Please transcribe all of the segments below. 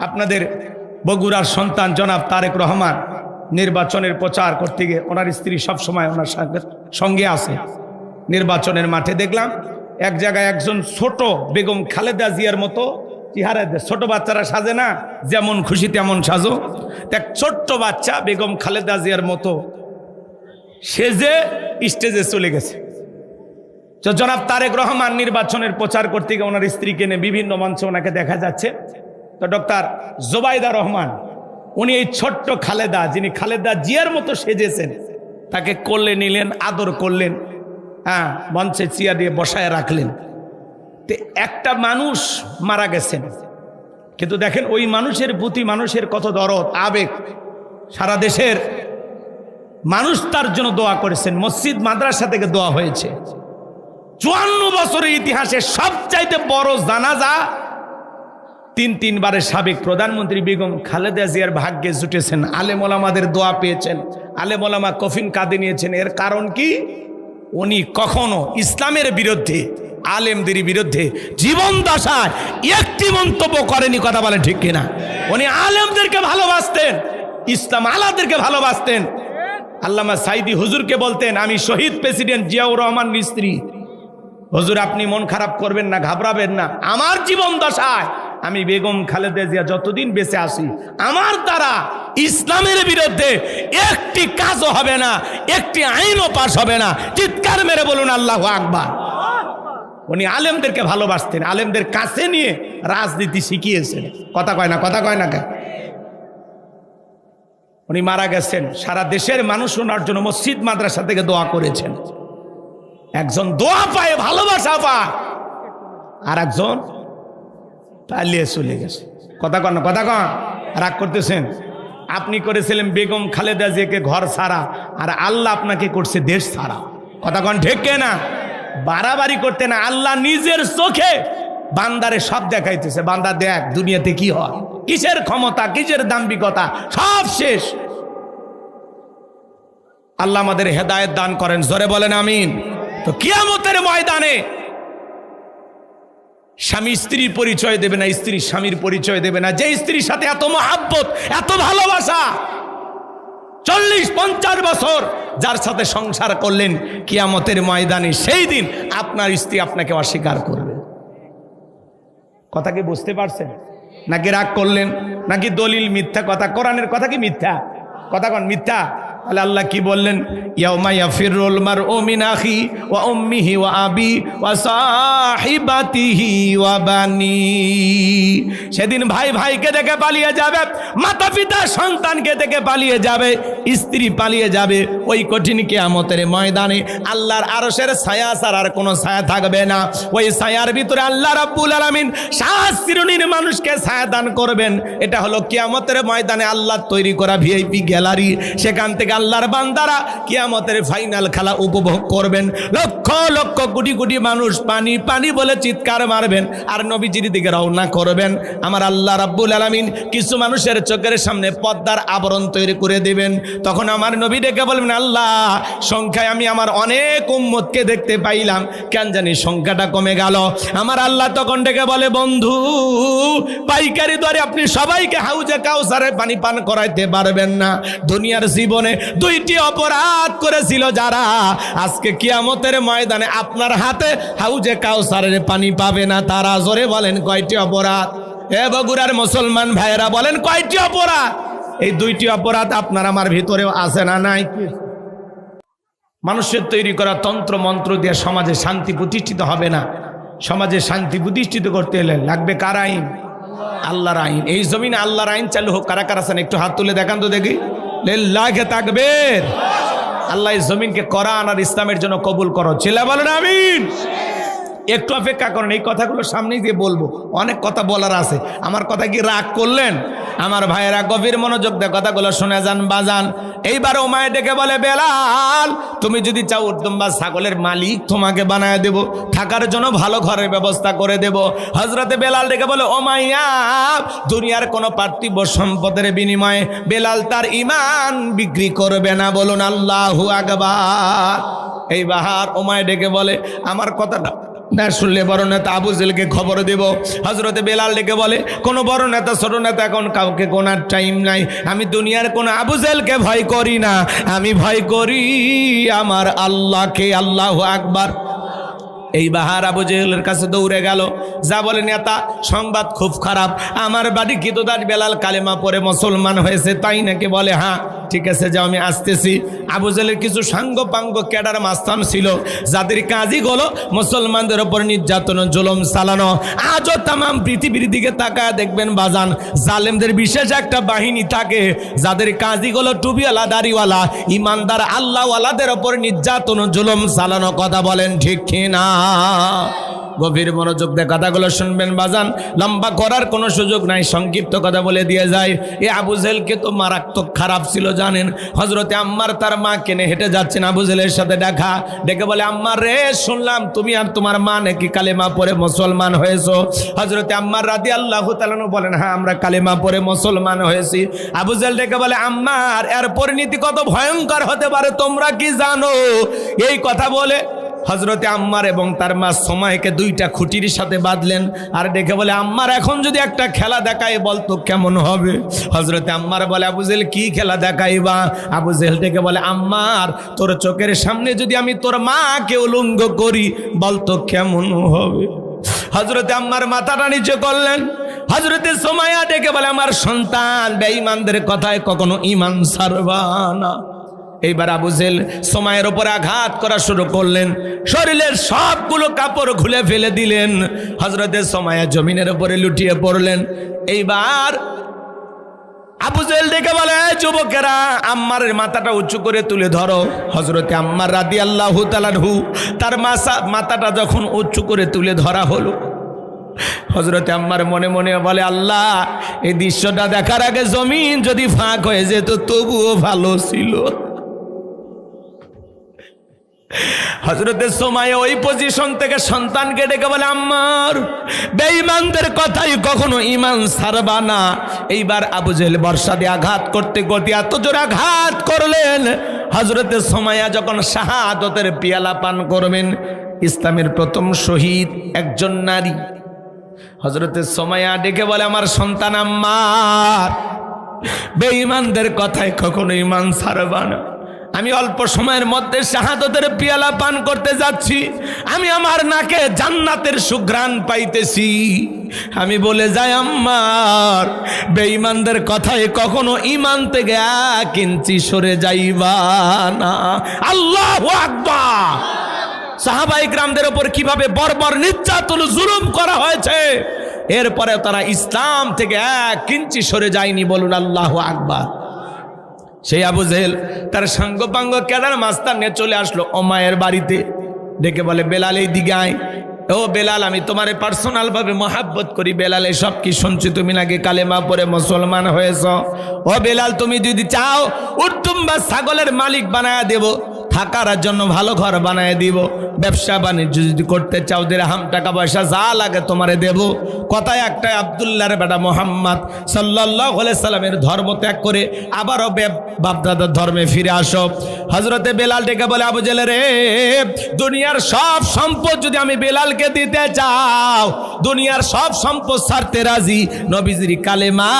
আপনাদের বগুড়ার সন্তান জনাব তারেক রহমান নির্বাচনের প্রচার করতে গিয়ে ওনার স্ত্রী সবসময় ওনার সঙ্গে আছে। নির্বাচনের মাঠে দেখলাম এক জায়গায় একজন ছোট বেগম খালেদা জিয়ার মতো চেহারা ছোট বাচ্চারা সাজে না, যেমন খুশি তেমন সাজো। এক ছোট্ট বাচ্চা বেগম খালেদা জিয়ার মতো সেজে স্টেজে চলে গেছে। জনাব তারেক রহমান নির্বাচনের প্রচার করতে গিয়ে ওনার স্ত্রীকে নিয়ে বিভিন্ন মঞ্চে ওনাকে দেখা যাচ্ছে। তো ডক্টর জোবাইদা রহমান, উনি এই ছোট্ট খালেদা, যিনি খালেদা জিয়ার মতো সেজেছেন, তাকে করলে নিলেন, আদর করলেন হ্যাঁ মঞ্চে চিয়া দিয়ে বসায় রাখলেন। তে একটা মানুষ মারা গেছেন। কিন্তু দেখেন, ওই মানুষের প্রতি মানুষের কত দরদ, আবেগ। সারা দেশের মানুষ তার জন্য দোয়া করেছেন। মসজিদ, মাদ্রাসা থেকে দোয়া হয়েছে। চুয়ান্ন বছরের ইতিহাসে সবচাইতে বড় জানাজা তিন তিনবারের সাবেক প্রধানমন্ত্রী বেগম খালেদা জিয়ার ভাগ্যে জুটেছেন। আলেমোলামাদের দোয়া পেয়েছেন। আলেমোলামা কফিন কাঁদে নিয়েছেন। এর কারণ কি? উনি কখনো ইসলামের বিরুদ্ধে, আলেমদের বিরুদ্ধে জীবন দশায় একটি মন্তব্য করেনি। কথা বলে ঠিক কিনা? উনি আলেমদেরকে ভালোবাসতেন, ইসলাম আলাদেরকে ভালোবাসতেন। আল্লামা সাইদি হুজুরকে বলতেন, আমি শহীদ প্রেসিডেন্ট জিয়াউর রহমান মিস্ত্রি। হুজুর, আপনি মন খারাপ করবেন না, ঘাবড়াবেন না। আমার জীবন দশায় আমি বেগম খালেদা জিয়া যতদিন বেঁচে আসি আমার দ্বারা ইসলামের বিরুদ্ধে একটি কাজও হবে না, একটি আইনও পাশ হবে না। চিৎকার মেরে বলুন আল্লাহ আকবার। উনি আলেমদেরকে ভালোবাসতেন, আলেমদের কাছে নিয়ে রাজনীতি শিখিয়েছেন। কথা কয় না, কথা কয় না কেন? উনি মারা গেছেন, সারা দেশের মানুষ ওনার জন্য মসজিদ, মাদ্রাসা থেকে দোয়া করেছেন। একজন দোয়া পায়, ভালোবাসা পায়। আর একজন পালিয়ে চলে গেছে। কথা কন কথা কন। রাগ করতেছেন? আপনি করেছিলেন বেগম খালেদা জিয়াকে ঘর ছাড়া, আর আল্লাহ আপনাকে করছে দেশ ছাড়া। কথা কন ঠেকে না? বাড়াবাড়ি করতে না, আল্লাহ নিজের চোখে বান্দারে সব দেখাইতেছে। বান্দা দেখ, দুনিয়াতে কি হয়? কিসের ক্ষমতা, কিসের দাম্ভিকতা? সব শেষ। আল্লাহ আমাদের হেদায়েত দান করেন, জোরে বলেন আমিন। তো কিয়ামতের ময়দানে স্বামী স্ত্রীর পরিচয় দেবে না, স্ত্রী স্বামীর পরিচয় দেবে না। যে স্ত্রীর সাথে এত মহাব্বত, এত ভালোবাসা, চল্লিশ, পঞ্চাশ বছর, যার সাথে সংসার করলেন কিয়ামতের ময়দানে, সেই দিন আপনার স্ত্রী আপনাকে অস্বীকার করবে। কথা কি বুঝতে পারছেন? নাকি রাগ করলেন? নাকি দলিল মিথ্যা কথা? কোরআনের কথা কি মিথ্যা? কথা কন মিথ্যা? তাহলে আল্লাহ কি বললেন? সেদিন ভাই ভাইকে দেখে পালিয়ে যাবে মাতা পিতা সন্তানকে দেখে পালিয়ে যাবে, স্ত্রী পালিয়ে যাবে ওই কঠিন কিয়ামতের ময়দানে। আল্লাহর আরশের ছায়া ছাড়া আর কোনো ছায়া থাকবে না। ওই ছায়ার ভিতরে আল্লাহ রাব্বুল আলামিন সাত শ্রেণির মানুষকে ছায়া দান করবেন। এটা হলো কিয়ামতের ময়দানে আল্লাহ তৈরি করা ভিআইপি গ্যালারি সেখান থেকে আল্লাহর বান্দারা কিয়ামতের ফাইনাল খেলা উপভোগ করবেন। লক্ষ লক্ষ কোটি কোটি মানুষ পানি পানি বলে চিৎকার মারবেন আর নবীজির দিকে রওনা করবেন। আমার আল্লাহ রাব্বুল আলামিন কিছু মানুষের চোখের সামনে পদ্মার আবরণ তৈরি করে দেবেন। তখন আমার নবী ডেকে বলবেন, আল্লাহ, সংখ্যায় আমি আমার অনেক উম্মতকে দেখতে পাইলাম। কেন জানি সংখ্যাটা কমে গেল। আমার আল্লাহ তখন ডেকে বলে, বন্ধু, পাইকারি দরে আপনি সবাইকে হাউজে কাউসারে পানি পান করাইতে পারবেন না। দুনিয়ার জীবনে দুইটি অপরাধ করেছিল যারা আজকে কিয়ামতের ময়দানে আপনার হাতে হাউজে কাউসারের পানি পাবে না। তারা জোরে বলেন, কয়টি অপরাধ? এ বগুড়ার মুসলমান ভাইয়েরা বলেন, কয়টি অপরাধ? এই দুইটি অপরাধ আপনার আমার ভিতরেও আছে না নাই মানুষের তৈরি করা তন্ত্র মন্ত্র দিয়ে সমাজে শান্তি প্রতিষ্ঠিত হবে না। সমাজে শান্তি প্রতিষ্ঠিত করতে এলে লাগবে কার আইন? আল্লাহর আইন। এই জমিনে আল্লাহর আইন চালু হোক, কারা কারা আছেন একটু হাত তুলে দেখান তো দেখি। লাখে থাকবের আল্লাহ জমিনকে করান আর ইসলামের জন্য কবুল করো। ছেলে বলেন আমিন। একটু অপেক্ষা করেন, এই কথাগুলো সামনেই দিয়ে বলব। অনেক কথা বলার আছে। আমার কথা কি রাগ করলেন? আমার ভাইয়েরা গভীর মনোযোগ দিয়ে কথাগুলো শুনে যান, বাজান। এইবার ওমায় ডেকে বলে, বেলাল, তুমি যদি চাও উত্তম বা ছাগলের মালিক, তোমাকে বানায় দেব। থাকার জন্য ভালো ঘরের ব্যবস্থা করে দেব। হজরতে বেলাল ডেকে বলে ওমাইয়া দুনিয়ার কোনো পার্থিব সম্পদের বিনিময়ে বেলাল তার ইমান বিক্রি করবে না, বলুন আল্লাহু আকবার। এই বাহার ওমায় ডেকে বলে, আমার কথাটা না শুনলে বড় নেতা আবু জেলকে খবর দেব। হজরতে বেলাল ডেকে বলে, কোনো বড় নেতা, ছোট নেতা এখন কাউকে কোনার টাইম নাই। আমি দুনিয়ার কোনো আবু জেলকে ভয় করি না। আমি ভয় করি আমার আল্লাহকে, আল্লাহ আকবার। এই বাহার আবু জেহেলের কাছে দৌড়ে গেল। যা বলে, নেতা, সংবাদ খুব খারাপ। আমার বাড়ি কিতদার বেলাল কালেমা পরে মুসলমান হয়েছে। তাই নাকি বলে হ্যাঁ ঠিক আছে, যাও, আমি আসতেছি। আবু জেলের কিছু সাঙ্গ পাঙ্গ ক্যাডার মাস্তান ছিল, যাদের কাজই হলো মুসলমানদের ওপর নির্যাতন, জুলুম চালানো। আজও তাম পৃথিবীর দিকে তাকায় দেখবেন বাজান, জালেমদের বিশেষ একটা বাহিনী থাকে, যাদের কাজই হলো টুবিওয়ালা দাড়িওয়ালা, ইমানদার, আল্লাহওয়ালাদের ওপর নির্যাতন, জুলুম চালানো কথা বলেন ঠিক কিনা? গভীর মনোযোগ দিয়ে কথাগুলো শুনবেন, বাজান। লম্বা করার কোনো সুযোগ নাই, সংক্ষিপ্ত কথা বলে দিয়ে যায়। এ আবু জেলকে তো মারাত্মক খারাপ ছিল, জানেন। হজরতে আম্মার তার মা কেনে হেঁটে যাচ্ছেন আবু জেলের সাথে দেখা। ডেকে বলে আম্মার রে, শুনলাম তুমি আর তোমার মা নাকি কালেমা পরে মুসলমান হয়েছো? হজরতে আম্মার রাদি আল্লাহ তালানু বলেন হ্যাঁ আমরা কালেমা পরে মুসলমান হয়েছি। আবু জেল ডেকে বলে, আম্মার, এর পরিণতি কত ভয়ঙ্কর হতে পারে, তোমরা কি জানো? এই কথা বলে হজরতে আম্মার এবং তার মা সময়কে দুইটা খুঁটির সাথে বাঁধলেন। আর ডেকে বলে, আম্মার, এখন যদি একটা খেলা দেখায় বলতো কেমন হবে? হজরতে আম্মার বলে, আবু জেল কি খেলা দেখাইবা? আবু জেল ডেকে বলে, আম্মার, তোর চোখের সামনে যদি আমি তোর মাকে উলঙ্গ করি বলতো কেমন হবে? হজরতে আম্মার মাথাটা নিচে করলেন। হজরতে সময়া ডেকে বলে, আমার সন্তান, বেঈমানদের কথায় কখনো ইমান সারবা না। এইবার আবু জেল সময়ের ওপর আঘাত করা শুরু করলেন। শরীরের সবগুলো কাপড় খুলে ফেলে দিলেন। হজরতের সময়া জমিনের উপরে লুটিয়ে পড়লেন। এইবার আবু জেল ডেকে বলে, "এই যুবকেরা, আম্মারের মাথাটা উঁচু করে তুলে ধরো। হজরতে আম্মার রাদি আল্লাহ তালানহু তার মাসা, মাথাটা যখন উঁচু করে তুলে ধরা হলো। হজরতে আম্মার মনে মনে বলে, আল্লাহ, এই দৃশ্যটা দেখার আগে জমিন যদি ফাঁক হয়ে যেত তবুও ভালো ছিল। হজরতের সময় ওই পজিশন থেকে সন্তানকে ডেকে বলে, আম্মার, বেঈমানদের কথাই কখনো ইমান সারবা না। এইবার আবু জেহেল বর্ষা দিয়ে আঘাত করতে করতে এত জোর আঘাত করলেন হজরতের সময়া যখন শাহাদতের পিয়ালা পান করবেন, ইসলামের প্রথম শহীদ একজন নারী। হজরতের সময়া ডেকে বলে, আমার সন্তান আম্মার, বেঈমানদের কথায় কখনো ইমান সারবা না। আমি অল্প সময়ের মধ্যে শাহাদতের পিয়ালা পান করতে যাচ্ছি। আমি আমার নাকে জান্নাতের সুঘ্রাণ পাইতেছি। আমি বলে যাই, আম্মার, বেঈমানদের কথায় কখনো ইমান থেকে এক ইঞ্চি সরে যাইবা না। আল্লাহ আকবার! সাহাবাই গ্রামদের ওপর কীভাবে বর্বর নির্যাতন জুলুম করা হয়েছে এরপরে তারা ইসলাম থেকে এক ইঞ্চি সরে যায়নি বলুন আল্লাহ আকবার। সেই আবু জেহেল তার সাঙ্গ পাঙ্গ কেদার মাস্তার নিয়ে চলে আসলো অমায়ের বাড়িতে। ডেকে বলে, বেলাল এই দিকে আয়। ও বেলাল, আমি তোমারে পার্সোনাল ভাবে মহাব্বত করি। বেলালে সব কি শুনছি? তুমি নাকি কালেমা পরে মুসলমান হয়েছ? ও বেলাল, তুমি যদি চাও উত্তম বা ছাগলের মালিক বানায় দেব। থাকার জন্য ভালো ঘর বানায় দিব। ব্যবসা বাণিজ্য যদি করতে চাও হাম টাকা পয়সা যা লাগে তোমারে দেব। কথায় একটা আবদুল্লাহর বেটা মোহাম্মদ সাল্লাহ সাল্লামের ধর্ম ত্যাগ করে আবারও বাপদাদার ধর্মে ফিরে আসো। হজরতে বেলাল ডেকে বলে, আবু জেলে রে, দুনিয়ার সব সম্পদ যদি আমি বেলালকে দিতে চাও, দুনিয়ার সব সম্পদ সারতে রাজি? নবীজির কালেমা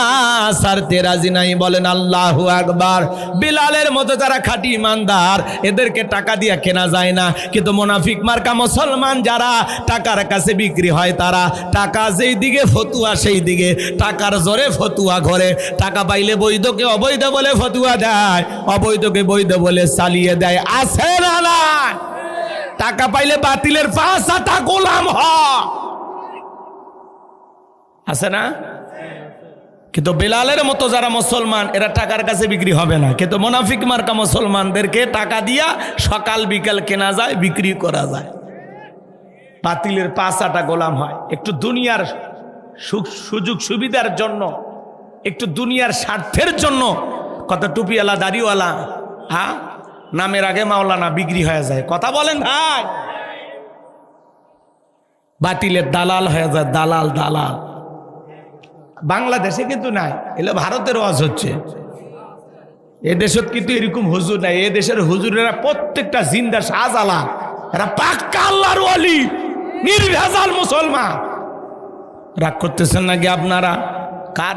সারতে রাজি নাই। বলেন, আল্লাহু আকবার। বেলালের মতো যারা খাঁটি ইমানদার এদেরকে টাকা দিয়ে কেনা যায় না। কিন্তু মোনাফিক মার্কা মুসলমান যারা টাকার কাছে বিক্রি হয় তারা টাকা যেই দিকে ফতুয়া সেই দিকে, টাকার জোরে ফতুয়া ঘরে। টাকা পাইলে বৈধকে অবৈধ বলে ফতুয়া দেয়, অবৈধকে বৈধ বলে চালিয়ে দেয়। আছে না না টাকা পাইলে বাতিলের পাঁচ গোলাম হ আছে না? কিন্তু বেলালের মতো যারা মুসলমান, এরা টাকার কাছে বিক্রি হবে না। কিন্তু মোনাফিক মার্কা মুসলমানদেরকে টাকা দিয়া সকাল বিকাল কেনা যায়, বিক্রি করা যায়। বাতিলের পাঁচাটা গোলাম হয়। একটু দুনিয়ার সুখ, সুযোগ সুবিধার জন্য, একটু দুনিয়ার স্বার্থের জন্য কত টুপিওয়ালা, দাড়িওয়ালা হ্যাঁ? নামের আগে মাওলানা বিক্রি হয়ে যায়। কথা বলেন ভাই। বাতিলের দালাল হয়ে যায়, দালাল দালাল। বাংলাদেশে কিন্তু নাই, এলে ভারতের ওয়াজ হচ্ছে। এ দেশত কিন্তু এরকম হুজুর নাই, এ দেশের হুজুরেরা প্রত্যেকটা জিন্দা শাহজালা এরা পাক্কা আল্লাহর ওয়ালি, নির্ভেজাল মুসলমান। রাগ করতেছেন নাকি আপনারা? কার